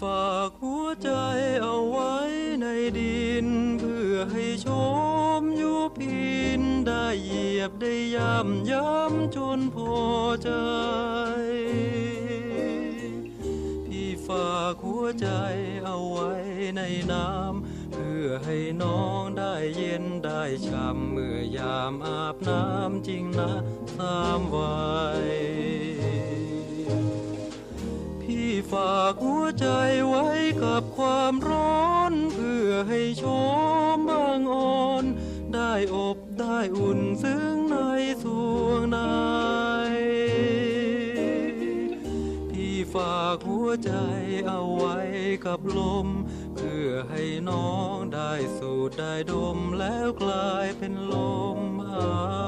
ฝากหัวใจเอาไว้ในดิน เพื่อให้ชมอยู่พินได้เหยียบได้ย่ำย้ำจนพอใจ พี่ฝากหัวใจเอาไว้ในน้ำเพื่อให้น้องได้เย็นได้ช่ำเมื่อยามอาบน้ำจริงนะสามวัย ฝากหัวใจไว้กับความร้อน เพื่อให้ชมบางอ่อน ได้อบได้อุ่นซึ่งในสวงในพี่ฝากหัวใจเอาไว้กับลม เพื่อให้น้องได้สูดได้ดมแล้วกลายเป็นลมหาย